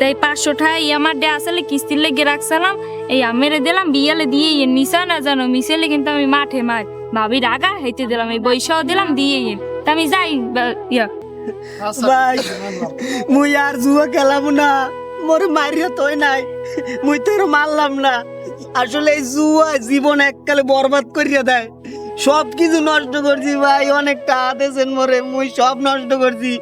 তাই পাঁচশো টাকা আমার ডে আসলে কিস্তির লেগে রাখছিলাম। এই আমেরে দিলাম, বিয়ালে দিয়ে ইয়ে নিশা না জানো, মিশেলে কিন্তু আমি মাঠে মার। ভাবি রাগা হেঁটে দিলাম, এই বৈশাও দিলাম, দিয়ে ইয়ে তা আমি যাই ইয়া। ভাই মুই আর জুয়া খেলাম না মোর মারিয়া তোই নাই মুই তো এর মারলাম না আসলে এই জুয়া জীবন এককালে বরবাদ করিয়া দেয় সব কিছু নষ্ট করছি ভাই অনেক টাকা দিয়েছেন মোরে মুই সব নষ্ট করছি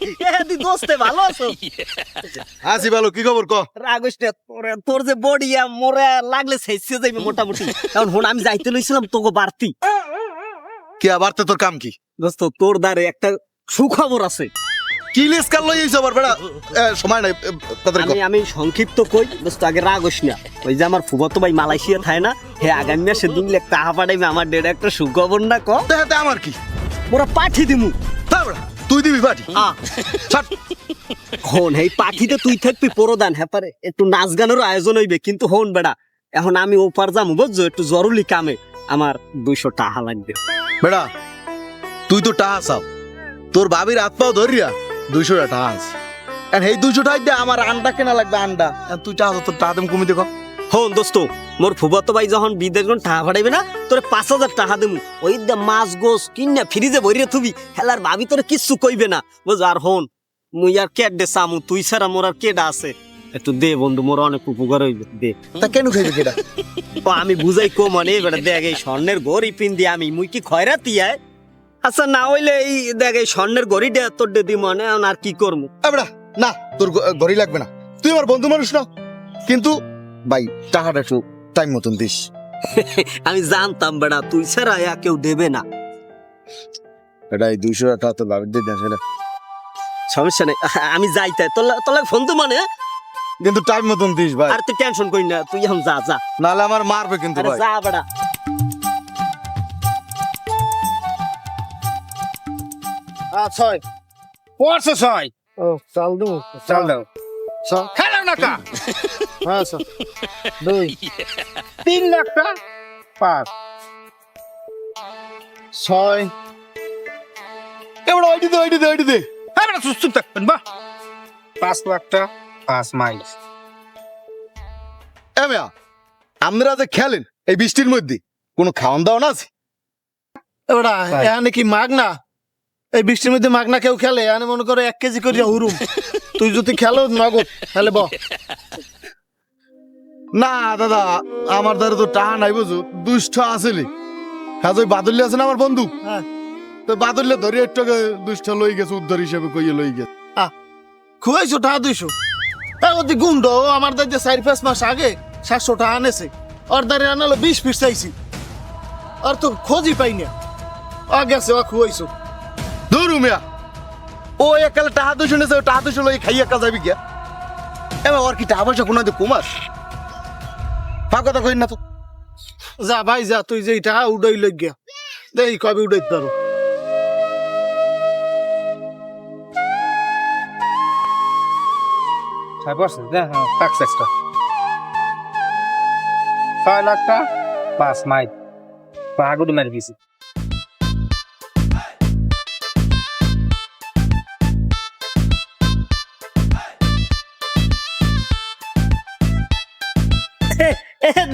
দোস্তে ভালো আছো? আসি ভালো কি খবর ক? রাগস না তোরে তোর যে বডি মোরে লাগলে যাইবে মোটামুটি। কারণ হন আমি যাইতে লইছিলাম তোকে বাড়তি। কি আবার তোর কাম কি? দোস্ত তোর দ্বারে একটা সুখবর আছে। কি লিস কাল লই আইছ আবার বেড়া? সময় নাই তাড়াতাড়ি আমি আমি সংক্ষিপ্ত কই দোস্ত আগে রাগস না। ওই যে আমার ফুবতো ভাই মালয়েশিয়া থাকে না হে আগামী মাসে দুই লাখ টাকা পাঠাইবে আমার ডেড় একটা সুখবর না ক? দেখাতে আমার কি? ওরা পাঠিয়ে দিমু। তুই দিবি পাটি হন এই পাখিতে তুই থাকবি প্রদান হ্যাঁ পারে। একটু নাচ গানেরও আয়োজন হইবে কিন্তু হন বেড়া এখন আমি ওপার যাব বুঝছ? একটু জরুরি কামে আমার দুইশো টাকা লাগবে। বেড়া তুই তো টাকা চাও। তোর বাবির হাত পাও ধরিয়া দুইশো টাকা আছে। আর এই দুইশো টাকা দিয়ে আমার আন্ডা কেনা লাগবে আন্ডা। তুই টাকা তোর টাকা দাম কমিতে কর হন দোস্ত মোর ফুবাতো ভাই যখন বিদেশ যখন টাকা ফাটাইবে না তোরে পাঁচ হাজার টাকা দেবো। ওই দে মাছ গোস কিনা ফ্রিজে ভরিয়ে থুবি। হেলার ভাবি তোরে কিচ্ছু কইবে না। বুঝ আর হন মুই আর কেট দে সামু তুই ছাড়া মোর আর কেডা আছে? একটু দে বন্ধু মোর অনেক উপকার হইবে দে। তা কেন খাইবে কেটা তো আমি বুঝাই কো মানে এবার দেখ এই স্বর্ণের গড়ি পিন দিয়ে আমি মুই কি খয়রাতি আয়? আচ্ছা না হইলে এই দেখ এই স্বর্ণের গড়ি দে তোর দে দি মানে আর কি করব এ বেড়া না তোর গ- ঘড়ি লাগবে না। তুই আমার বন্ধু মানুষ না কিন্তু ভাই টাকাটা একটু টাইম মতন দিস। আমি জানতাম বেড়া তুই ছাড়া ইয়া কেউ দেবে না। এটা এই দুইশো টাকা তো বাবির দিয়ে দেন সমস্যা নেই আমি যাই তাই তোর লা- তোর ফোন তো মানে কিন্তু টাইম মতন দিস ভাই। আর তুই টেনশন করি না তুই এখন যা যা। নাহলে আমার মারবে কিন্তু ভাই। যা বেড়া। ছয়। পড়ছে ছয়। ও চাল দেবো। চাল দাও। খেলাম না কা। হ্যাঁ দুই তিন লাখ টা পাঁচ ছয় এবার ওইটি দে ওইটি দে ওইটি দে হ্যাঁ বেটা সুস্থ থাকবেন বাহ পাঁচ লাখ টা পাঁচ মাইল এ মেয়া আমরা যে খেলেন এই বৃষ্টির মধ্যে। কোনো খাওয়ান দাওয়ান আছে? এবারা এখানে কি মাগ না এই বৃষ্টির মধ্যে মাগ না কেউ খেলে? এখানে মনে করো এক কেজি করিয়া হুরুম। তুই যদি খেলো নগদ। তাহলে ব না দাদা আমার দ্বারা তো টাকা নাই বুঝু দুষ্ট আসলে হ্যাঁ ওই বাদল্য আছে না আমার বন্ধু? হ্যাঁ। তো বাদল্য ধরে একটু দুষ্ট লই গেছে উদ্ধার হিসেবে কইয়ে লই গেছে। খুয়াইছো টাকা দুইশো ওদি গুন্ড আমার দাদি চার পাঁচ মাস আগে সাতশো টাকা আনেছে। ওর দাঁড়ে আনালো বিশ পিস চাইছি। আর তো খোঁজই পাই না। ও গেছে ও খুয়াইছো। দূর মিয়া ও একালে টাকা দুশো নেছে ও টাকা দুশো লই খাইয়া কাজ যাবি গিয়া। এবার ওর কি টাকা পয়সা কোনো কুমার পা কথা কই না তো। যা ভাই যা তুই যে টাকা উড়াই লই গিয়া। দেখি কবে উড়াইতে পারো ছয় পড়ছে দেখ ট্যাক্স এক্সট্রা ছয় লাখ পাঁচ মাইল। বাহাগুড়ি মারি দিয়েছি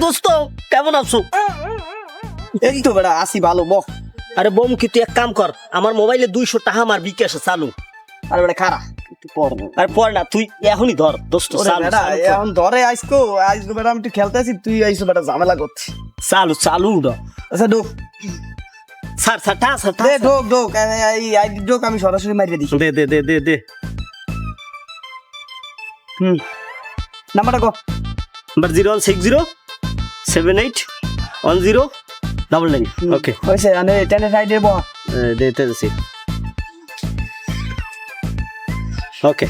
দোস্ত কেমন আছো? এই তো বেড়া আসি ভালো বক আরে বম কি তুই এক কাম কর আমার মোবাইলে দুইশো টাকা আমার বিকাশে চালু। আরে বেড়া খারা আরে পর না তুই এখনই ধর দোস্ত। এখন ধরে আইসকো আইসকো বেটা আমি একটু খেলতে আছি তুই আইসো বেটা ঝামেলা করছি চালু চালু আচ্ছা ঢোক। স্যার স্যার টা স্যার দে। ঢোক ঢোক এই ঢোক আমি সরাসরি মারিয়ে দিই দে দে দে দে দে। নাম্বারটা কো? Number zero one six zero. Seven eight one zero double nine okay হয়েছে মানে টেনের সাইডে বহ দে দিতেছি ওকে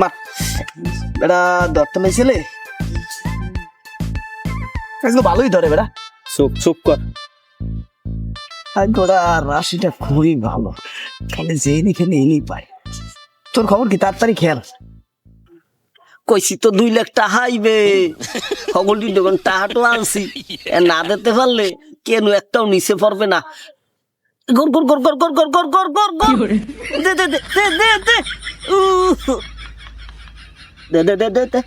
মার বেটা দত্ত মেয়েছিলে আজকে ভালোই ধরে বেড়া চুপ চুপ কর আর গোড়া রাশিটা খুবই ভালো খালি যেই দেখে নেই পায় তোর খবর কি তাড়াতাড়ি খেয়াল কইছি তো দুই লাখ টাকা আইবে সকলটি যখন টাকাটো আনছি না দিতে পারলে কেন একটাও নিচে পড়বে না গর গর গর গর গর গর গর গর গর গর দে দে দে দে দে দে। দে দে দে দে দে।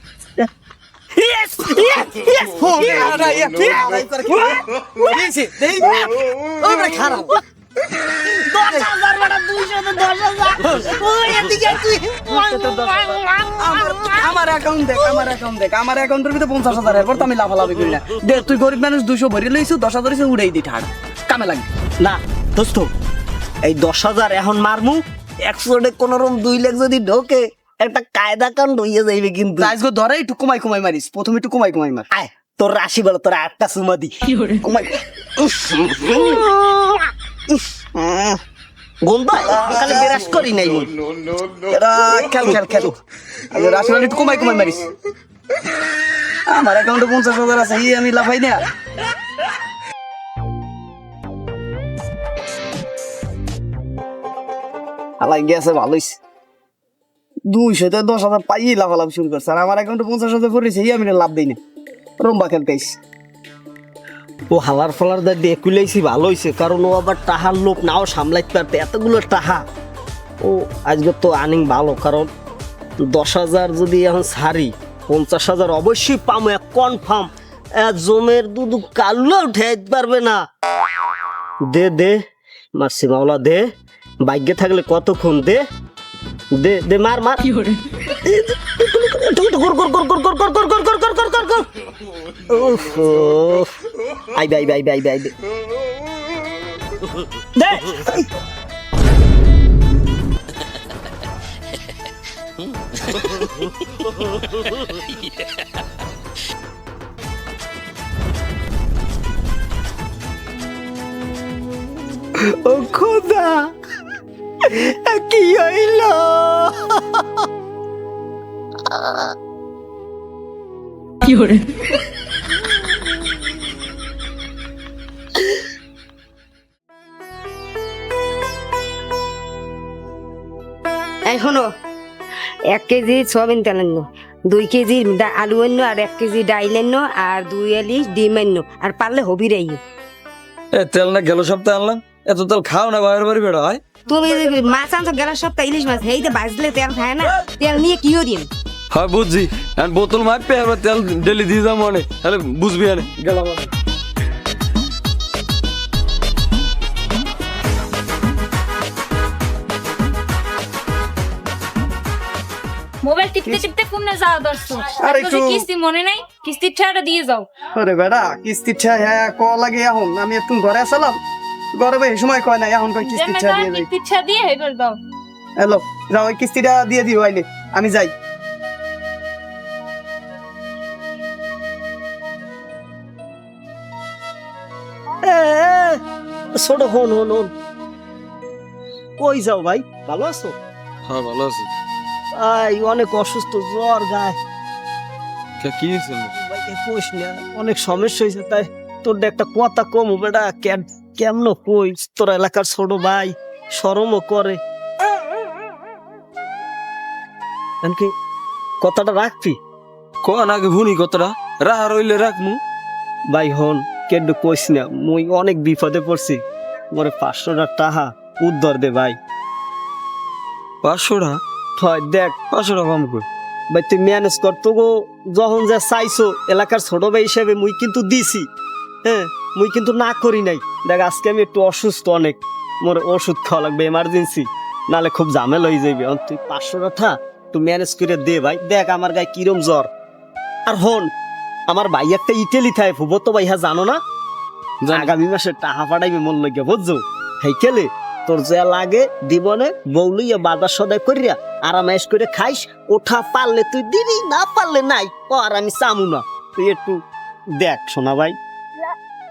Yes! Yes! Yes! আমার অ্যাকাউন্ট দেখ আমার অ্যাকাউন্ট দেখ আমার অ্যাকাউন্টের ভিতরে পঞ্চাশ হাজার এরপর তো আমি লাফালাফি করি না। দে তুই গরিব মানুষ দুশো ভরি লইছু দশ হাজার উড়াই দি ঠাড় কামে লাগবে। না দোস্ত এই দশ হাজার এখন মারমু একশোটে কোন রকম দুই লাখ যদি ঢোকে একটা কায়দা কাণ্ড হইয়া যাইবে কিন্তু। আজকে ধরে একটু কমাই কমাই মারিস প্রথমে একটু কমাই কমাই মার। আয় তোর রাশি বলো তোর একটা সুমা দি। কমাই। গন্ধ খালি বিরাস করি নাই খেল খেল খেল। আগে কমাই কমাই মারিস। আমার অ্যাকাউন্টে পঞ্চাশ হাজার আছে এই আমি লাফাই না। আলাই গেছে ভালোই দুইশো তো দশ হাজার পাইয়ে লাফালাফ শুরু করছে। আর আমার অ্যাকাউন্টে পঞ্চাশ হাজার পড়েছে এই আমি লাভ দিই না। রম্বা খেলতেইস ও হালার ফলার দা দিয়ে কুলাইছি, ভালো হয়েছে কারণ ও আবার টাহার লোক নাও সামলাইতে পারতে, এতগুলো টাহা। ও, আজকে তো আর্নিং ভালো, কারণ দশ হাজার যদি এখন সারি পঞ্চাশ হাজার অবশ্যই পামো, এক কনফার্ম জমের দুধ কাল্লো উঠে পারবে না। দে দে মারছি মাওলা দে, ভাগ্যে থাকলে কতক্ষণ দে? দে দে মার মার উফ, উফ। আইবে আইবে আইবে আইবে আইবে দে ও খোদা কি হইল এই শোনো, এক কেজি সয়াবিন তেল আনো দুই কেজি আলু আনো আর এক কেজি ডাইল আনো আর দুই আলি ডিম আনো আর পারলে হবি রাই তেল না গেল সপ্তাহে আনলাম, এত তেল খাও না, বাইরের বাড়ি বেড়া হয় তুমি মাছ আনছো গেল সপ্তাহ ইলিশ মাছ হেইতে বাজলে তেল খায় না তেল নিয়ে কিও দিন হয় বুঝছি। আর বোতল মাপবে এবার তেল ডেলি দিয়ে যাব মনে তাহলে বুঝবি আনে গেলাম। মোবাইল টিপতে টিপতে কোনে যাওয়া দর্শ আর আর একটু- কিস্তি মনে নাই? কিস্তির টাকাটা দিয়ে যাও। আরে বেটা কিস্তির ছা হ্যাঁ ক লাগে এখন? আমি একটু ঘরে আসলাম। এই সময় কয় না এখন কয় কিস্তির ছা দিয়ে টা দিয়ে দাও। হ্যালো যাও ওই কিস্তিটা দিয়ে দিও আইলে আমি যাই। ছোট হন হন হন। কই যাও ভাই ভালো আছো? হ্যাঁ ভালো আছি। আই অনেক অসুস্থ জ্বর গায়ে। কে- ভাই কোষ না অনেক সমস্যা হয়েছে তাই তোর একটা কথা কম বেটা কেন? কেমন কই? তোর এলাকার ছোট ভাই শরমও করে। এমনকি কথাটা রাখবি? কোন আগে ভুনি কথাটা? রাহা রইলে রাখমু। ভাই হন কেন কইস না মুই অনেক বিপদে পড়ছি। মোরে পাঁচশোটা টাকা উদ্ধার দে ভাই। পাঁচশোটা? হয় দেখ। পাঁচশোটা কম কই? ভাই তুই ম্যানেজ কর। তো গো যখন যা চাইছো এলাকার ছোট ভাই হিসেবে মুই কিন্তু দিছি। হ্যাঁ? মুই কিন্তু না করি নাই। দেখ আজকে আমি একটু অসুস্থ অনেক। মোর ওষুধ খাওয়া লাগবে এমার্জেন্সি নালে খুব ঝামেলা হয়ে যাবে তুই পাঁচশো টাকা তুই ম্যানেজ করে দে ভাই। দেখ আমার গায়ে কিরম জ্বর। আর হন আমার ভাই একটা ইটালি থাকে ফুবো তো ভাই হ্যাঁ জানো না। আগামী মাসে টাকা পাঠাইবে মন লইয়া বুঝছ? হেইকেলে তোর যা লাগে দিবনে বউ লইয়া বাজার সদাই করিয়া আরামাইশ করে খাইস। ওঠা পারলে তুই দিবি না পারলে নাই ও আর আমি চামু না। তুই একটু দেখ সোনা ভাই।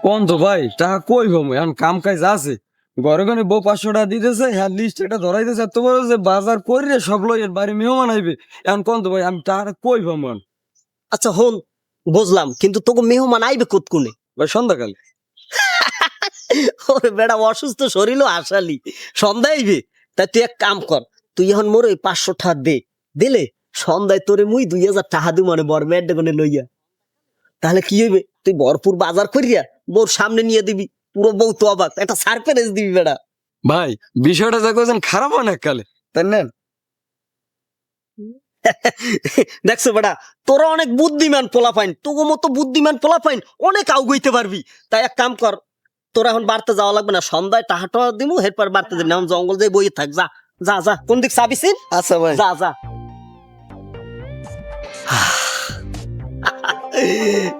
কোন তো ভাই? টাকা কই পাবো এখন কাম কাজ আছে। ঘরে ঘরে বউ পাঁচশো টাকা দিতেছে হ্যাঁ লিস্ট একটা ধরাইতেছে এত বড় যে বাজার করিয়ে সব লই বাড়ি মেহমান আইবে। এখন কোন তো ভাই? আমি টাকা কই এখন? আচ্ছা হন বুঝলাম কিন্তু তোকে মেহমান আইবে কোতকুনে ভাই সন্ধ্যাকালে। ওরে বেড়া অসুস্থ শরীরও আসালি সন্ধ্যা আইবে? তাই তুই এক কাম কর তুই এখন মোর ওই পাঁচশো টাকা দে। দিলে সন্ধ্যায় তোরে মুই দুই হাজার টাকা দিব মানে বর মেয়ের ডেকনে লইয়া। তাহলে কি হইবে? তুই ভরপুর বাজার করিয়া বোর সামনে নিয়ে দিবি। পুরো বউ তো অবাক। একটা সারপ্রাইজ দিবি বেড়া। ভাই বিষয়টা যা করছেন খারাপ অনেক কালে তাই নেন। দেখছ বেটা তোরা অনেক বুদ্ধিমান পোলা পাইন তোগো মতো বুদ্ধিমান পোলা পাইন অনেক আউগইতে পারবি। তাই এক কাম কর তোরা এখন বাড়তে যাওয়া লাগবে না। সন্ধ্যায় টাহাটা দিমু এরপর বাড়তে দিন এখন জঙ্গল যাই বইয়ে থাক। যা যা যা। কোন দিক চাবিছিন আচ্ছা ভাই। যা যা।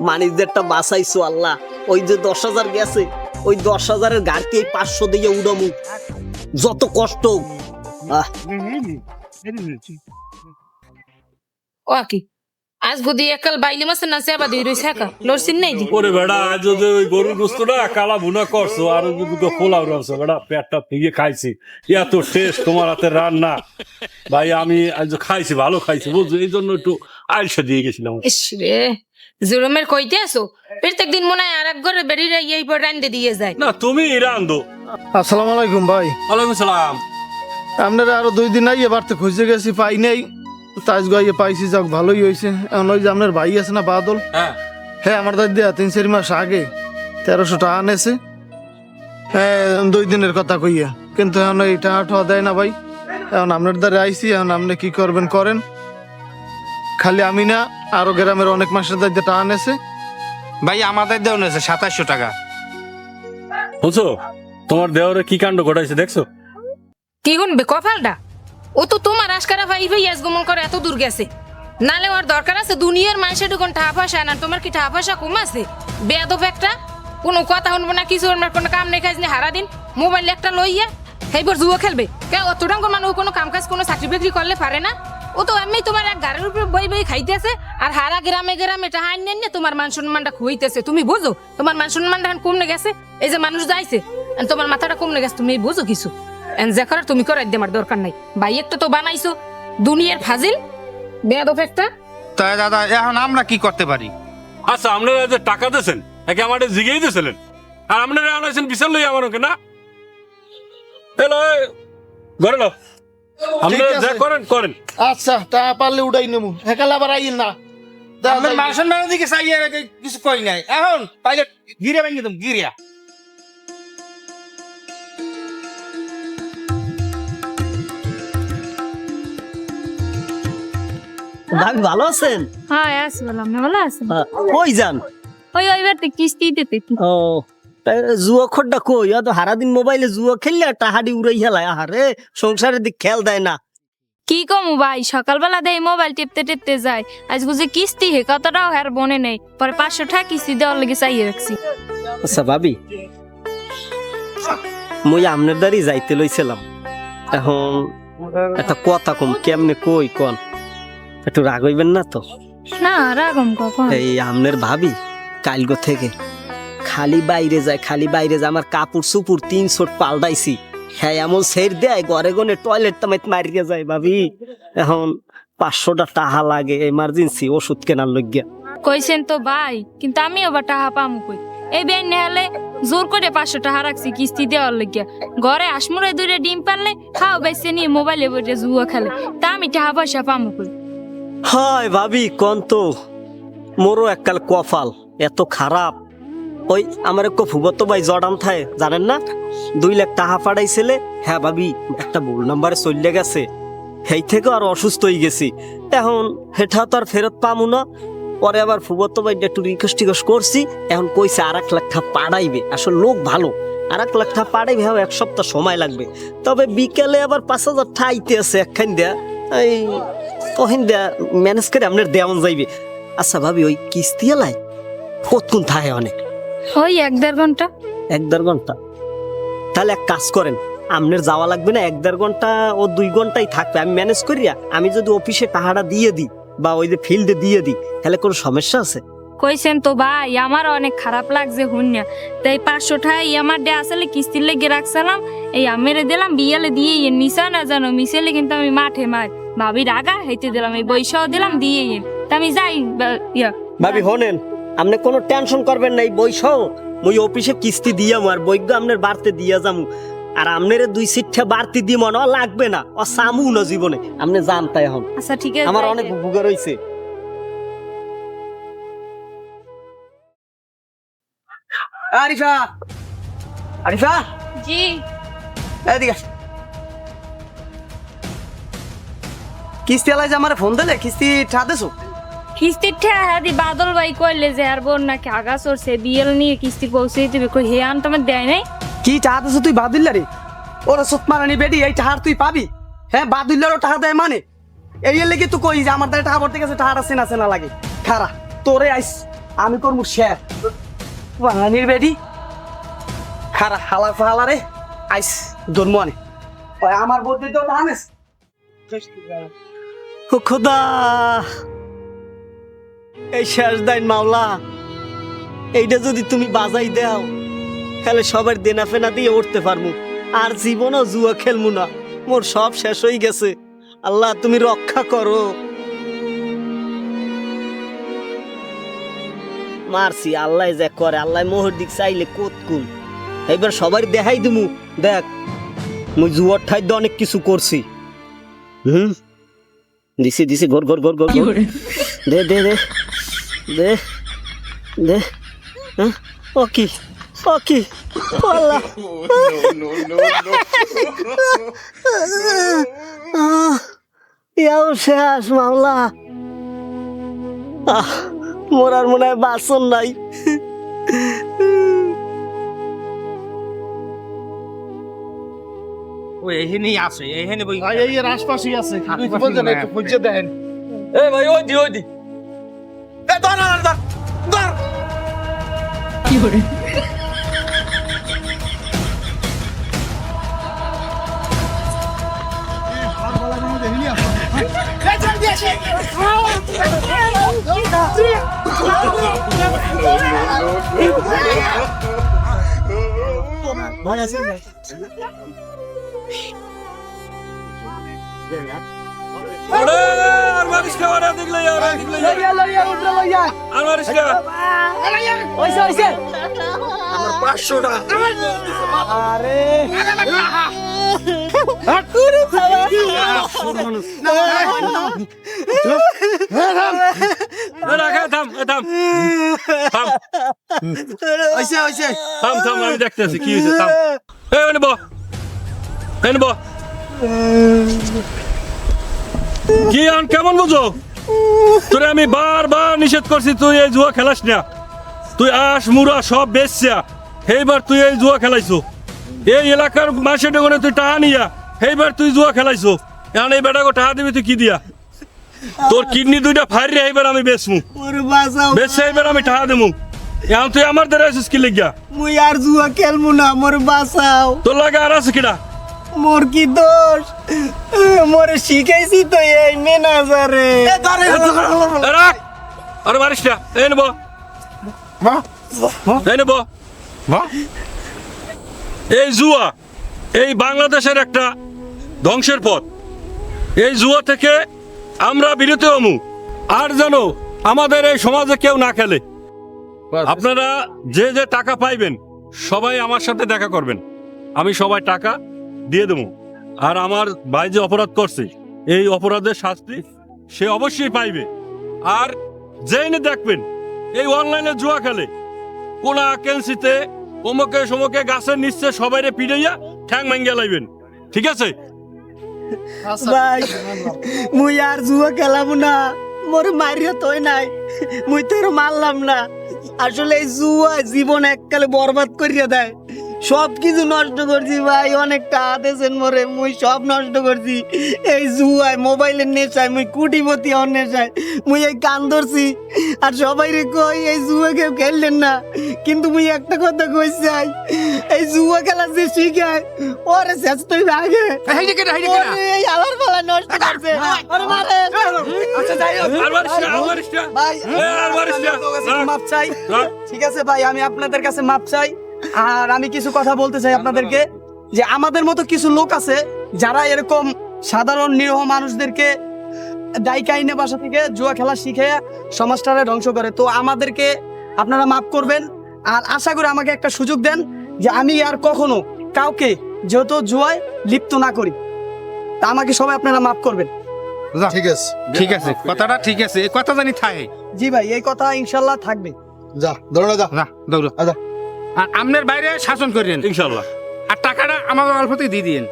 মানিকদেরটা বাঁচাইছো আল্লাহ। ওই যে দশ হাজার গেছে ওই দশ হাজারের গাড়িতে এই পাঁচশো দিয়ে উড়ামু। যত কষ্ট। ও কি আজ বুদি একাল বাইলে মাসে না সেবা দিয়ে রইছে একা? লড়ছিন নাই ওরে বেড়া আজ যদি ওই গরুর গোস্তটা কালা ভুনা করছ আর দুটো পোলাও রাখছো বেড়া পেটটা ফিগে খাইছি। এত টেস্ট তোমার হাতে রান্না। ভাই আমি আজ খাইছি ভালো খাইছি বুঝছ? এই জন্য একটু আইসা দিয়ে গেছিলাম। ইস রে। জুরমের কইতে আসো প্রত্যেক দিন মনে হয় আর এক ঘরে বেরিয়ে এই পর রান্দে দিয়ে যায়। না তুমি রান্ধো আসসালামু আলাইকুম ভাই। ওয়ালাইকুম সালাম। আপনারা আরও দুই দিন আইয়ে বাড়তে খুঁজে গেছি পাই নাই। তাজ গাইয়ে পাইছি যাক ভালোই হয়েছে এখন ওই যে আপনার ভাই আছে না বাদল? হ্যাঁ। হ্যাঁ আমার দাদি দেয়া তিন চারি মাস আগে তেরোশো টাকা আনেছে হ্যাঁ দুই দিনের কথা কইয়া। কিন্তু এখন এই টাকা ঠাকা দেয় না ভাই। এখন আপনার দ্বারা আইছি এখন আপনি কি করবেন করেন। খালি আমি না আরও গ্রামের অনেক মাসের দাদি টাকা আনেছে ভাই আমাদের দেওয়া হয়েছে সাতাশশো টাকা। বুঝছ? তোমার দেওয়ারে কি কাণ্ড ঘটাইছে দেখছ? কি গুনবে কপালটা? ও তো তোমার আশকারা ভাই ভাই গমন করে এত দূর গেছে। নালে ওর দরকার আছে দুনিয়ার মানুষের ঢুকুন পয়সা না তোমার কি পয়সা কম আছে? বেয়াদব একটা। কোনো কথা শুনব না কিছু না, কোনো কাম নেই কাজ নেই হারা দিন মোবাইল একটা লইয়া সেইবার জুয়ো খেলবে। কে অত ডাঙ্গর মানুষ কোনো কাম কাজ কোনো চাকরি বাকরি করলে পারে না? ও তো এমনি তোমার এক গাড়ির উপরে বই বই খাইতেছে আর হারা গ্রামে গ্রামে টাকা আনেন না তোমার মান সম্মানটা খুইতেছে। তুমি বুঝো? তোমার মান সম্মানটা এখন কমনে গেছে? এই যে মানুষ যাইছে তোমার মাথাটা কমনে গেছে তুমি বুঝো কিছু? এন যে করার তুমি করাই দেমার দরকার নাই। ভাই একটা তো বানাইছো। দুনিয়ার ফাজিল বেয়াদব একটা। তাই দাদা এখন আমরা কি করতে পারি? আচ্ছা আপনারা যে টাকা দিয়েছেন একে আমাদের জিগেই দিয়েছিলেন? আর আপনারা আনাইছেন বিশাল লই আমার ওকে না? এলো ঘরে লো আপনারা যা করেন করেন। আচ্ছা টাকা পারলে উড়াই নেব হেকালে আবার আইল না। মাসন মেলার দিকে চাইয়ে কিছু কই নাই। এখন পাইলে গিরে ভেঙে দিম গিরিয়া। ভাবি ভালো আছেন? হ্যাঁ ভালো। আছেন? কই যান? ওই ওইবার কিস্তি দিতে। ও জুয়া খোরটা কই? তো সারাদিন মোবাইলে জুয়া খেললে টাহাডি উড়াই হেলায়। আহারে সংসারের দিক খেয়াল দেয় না। কি কমু ভাই সকালবেলা মোবাইল টিপতে টিপতে যায়। আজ বুঝে কিস্তি হে কতটাও আর বনে নেই। পরে পাঁচশো টাকা কিস্তি দেওয়ার লেগে চাইয়ে রাখছি। আচ্ছা ভাবি মুই আমনের দ্বারি যাইতে লইছিলাম। এখন একটা কথা কম কেমনে কই কন? একটু রাগ হইবেন না তো? না রাগম কখন? এই আমনের ভাবি কালগো থেকে। খালি বাইরে যায় খালি বাইরে যায় আমার কাপড় সুপুর তিন শোট পাল্টাইছি। হ্যাঁ এমন সের দেয় ঘরে গনে টয়লেট তামাইত মারিয়ে যায় ভাবি। এখন পাঁচশোটা টাকা লাগে এমার্জেন্সি ওষুধ কেনার লইগিয়া কইছেন তো ভাই কিন্তু আমি আবার টাহা পামু কই? এই বেন নেহালে জোর করে পাঁচশো টাকা রাখছি কিস্তি দেওয়ার লাগিয়া ঘরে আসমুরে দূরে ডিম পারলে খাও বেসে নিয়ে মোবাইলে বসে জুয়া খেলে। তা আমি টাকা পয়সা পামু কই? হয় ভাবি কোন তো মোরও এককাল কপাল এত খারাপ। ওই আমার এক ফুবত ভাই জর্ডান থায় জানেন না? দুই লাখ টাকা পাঠাইছিলে হ্যাঁ ভাবি, একটা ভুল নাম্বারে চলে গেছে। সেই থেকে আর অসুস্থ হয়ে গেছি। এখন হেঠা তো আর ফেরত পামু না। পরে আবার ফুবত ভাই একটু রিকোয়েস্ট টিকোয়েস্ট করছি, এখন কইছে আর এক লাখ টাকা পাঠাইবে আসলে লোক ভালো। আর এক লাখ টাকা পাঠাইবে হ্যাঁ এক সপ্তাহ সময় লাগবে। তবে বিকেলে আবার পাঁচ হাজার টাকা আইতে আছে একখান দেয়া। এই তখন দেয়া ম্যানেজ করে আপনার দেওয়ান যাইবে। আচ্ছা ভাবি, ওই কিস্তি এলাই কতক্ষণ থাকে অনেক? ওই এক দেড় ঘণ্টা। এক দেড় ঘণ্টা? তাহলে এক কাজ করেন আপনার যাওয়া লাগবে না এক দেড় ঘণ্টা ও দুই ঘন্টাই থাকবে। আমি ম্যানেজ করিয়া আমি যদি অফিসে টাকাটা দিয়ে দিই বা ওই যে ফিল্ডে দিয়ে দিই তাহলে কোনো সমস্যা আছে? কইছেন তো ভাই আমার অনেক খারাপ লাগছে হুন্যা। তাই পাঁচশো টাকা আমার ডে আসলে কিস্তির লেগে রাখছিলাম এই আমেরে দিলাম বিয়ালে দিয়ে ইয়ে নিশা না জানো মিশেলে কিন্তু আমি মাঠে মার। ভাবি রাগা হেঁটে দিলাম এই বৈশাও দিলাম দিয়ে ইয়ে তা আমি যাই ইয়া। ভাবি হনেন। আপনি কোনো টেনশন করবেন না এই বইসও মুই অফিসে কিস্তি দিয়াম আর বৈজ্ঞ আপনার বাড়তে দিয়া যামু। আর আপনার দুই সিটটা বাড়তি দিয়ে মনে লাগবে না। ও সামু না জীবনে। আপনি জান তাই এখন আচ্ছা ঠিক আছে আমার অনেক। উপকার হয়েছে আরিফা! আরিফা! জি। এদিকে। কিস্তি আলাই যে আমার ফোন দিলে কিস্তি ঠা দেছো? কিস্তির ঠেয়া হাদি বাদল ভাই কইলে যে আর বোন নাকি আগা চড়ছে বিয়েল নিয়ে কিস্তি পৌঁছে দিবে কই হে আন তোমার দেয় নাই। কি দিছো তুই বাদিল্লা রে? ওরা সুত মারানি বেডি এই টাহার তুই পাবি? হ্যাঁ বাদিল্লারও টাকা দেয় মানে? এই লেগে তুই কই যে আমার দ্বারা টাকা ভরতে গেছে টাকাটা চেনা চেনা লাগে। খারা তোরে আইস আমি করব শেয়ার। বাঙানির বেডি? খারা হালা ফালা রে আইস ওই আমার বলতে তো আনিস ও খোদা। এই শেষ দাইন মাওলা। এইটা যদি তুমি বাজাই দাও তাহলে সবার দেনা ফেনা দিয়ে উঠতে পারব। আর জীবনও জুয়া খেলমু না। মোর সব শেষ হয়ে গেছে। আল্লাহ তুমি রক্ষা করো। মারছি আল্লাহ যে করে আল্লাহ মোহর দিক চাইলে কোত কুল। এবার সবার দেখাই দিমু। দেখ মুই জুয়ার ঠাইতে অনেক কিছু করছি। হুম? দিছি দিছি ঘর ঘর ঘর ঘর। দে দে দে। দে দে হ্যাঁ? ও কি ও কি আল্লাহ ইয়াও শেষ মামলা। আহ, মোর আর মনে হয় বাসন নাই। এখানেই আছে এখানে এই আছে দেখেন এ ভাই ওই দি ওই দি। এ ধর ধর ধর ধর ওরে, আর মারিস না, ওরে, দেখলে যা, দেখলে লইয়া লইয়া। উঠে লইয়া আর। মারিস না। ওইসে ওইসে আমার টাকা এ, থাম, আমি দেখতেছি কি হয়েছে থাম। নেব এই নেব কি আন কেমন বুঝো? তোরে আমি বারবার নিষেধ করছি তুই এই জুয়া খেলাস না। তুই আস মুরা সব বেচছা। এইবার তুই এই জুয়া খেলাইছো। এই এলাকার মাসে ডোগনে তুই টাকা নিয়া এইবার তুই জুয়া খেলাইছো। এখন এই বেটাকে টাহা দিবি তুই কি দিয়া? তোর কিডনি দুইটা ফাইর রে এইবার আমি বেচমু। বেচছে এইবার আমি টাকা দেবো এখন তুই আমার দ্বারা আছিস কি লিখিয়া মুই আর জুয়া খেলমু না মোর বাঁচাও। তোর লাগে আর আছে কিনা মোর কি দোষ? মোরে শিখাইছি তো এই ম্যানেজারে। এ রাখ। আরে মারিস না এই নেব বাহ এই নেব বাহ এই জুয়া এই বাংলাদেশের একটা ধ্বংসের পথ। এই জুয়া থেকে আমরা বিরত হমু আর যেন আমাদের এই সমাজে কেউ না খেলে। আপনারা যে যে টাকা পাইবেন সবাই আমার সাথে দেখা করবেন। আমি সবাই টাকা দিয়ে দেবো। আর আমার ভাই যে অপরাধ করছে এই অপরাধের শাস্তি সে অবশ্যই পাইবে। আর জেনে দেখবেন এই অনলাইনে জুয়া খেলে কোন আকেন্সিতে অমুকে সমকে গাছের নিচে সবাইরে পিড়াইয়া ঠ্যাং ভাঙ্গিয়া লাইবেন। ঠিক আছে? ভাই মুই আর জুয়া খেলাম না। মোর মারিয়া তোই নাই। মুই তোর মারলাম না। আসলে এই জুয়া জীবন এককালে বরবাদ করিয়া দেয়। সব কিছু নষ্ট করছি ভাই অনেক টাকা দিয়েছেন মোরে মুই সব নষ্ট করছি। এই জুয়ায় মোবাইলের নেশায় মুই কুটিপতি হওয়ার নেশায় মুই এই কান ধরছি। আর সবাই রে কই এই জুয়া কেউ খেললেন না। কিন্তু মুই একটা কথা কই চাই এই জুয়া খেলা যে শিখায় ওরে শেষ তুই আগে এই আলার পালা নষ্ট করছে। মারে আচ্ছা যাই হোক। ভাই মাপ চাই। ঠিক আছে ভাই আমি আপনাদের কাছে মাপ চাই। আর আমি কিছু কথা বলতে চাই আপনাদেরকে যে আমাদের মতো কিছু লোক আছে যারা এরকম সাধারণ নিরহ মানুষদেরকে দায়িকা আইনে বাসা থেকে জুয়া খেলা শিখে সমাজটারে ধ্বংস করে। তো আমাদেরকে আপনারা মাফ করবেন আর আশা করি আমাকে একটা সুযোগ দেন যে আমি আর কখনো কাউকে যেহেতু জুয়ায় লিপ্ত না করি। তা আমাকে সবাই আপনারা মাফ করবেন। ঠিক আছে। ঠিক আছে কথাটা ঠিক আছে এই কথা জানি থাকে। জি ভাই এই কথা ইনশাল্লাহ থাকবে। যা দৌড়া যা। যা দৌড়ো আচ্ছা। আর আমনের বাইরে শাসন করেন। ইনশাল্লাহ আর টাকাটা আমাদের অল্পতেই দিয়ে দিন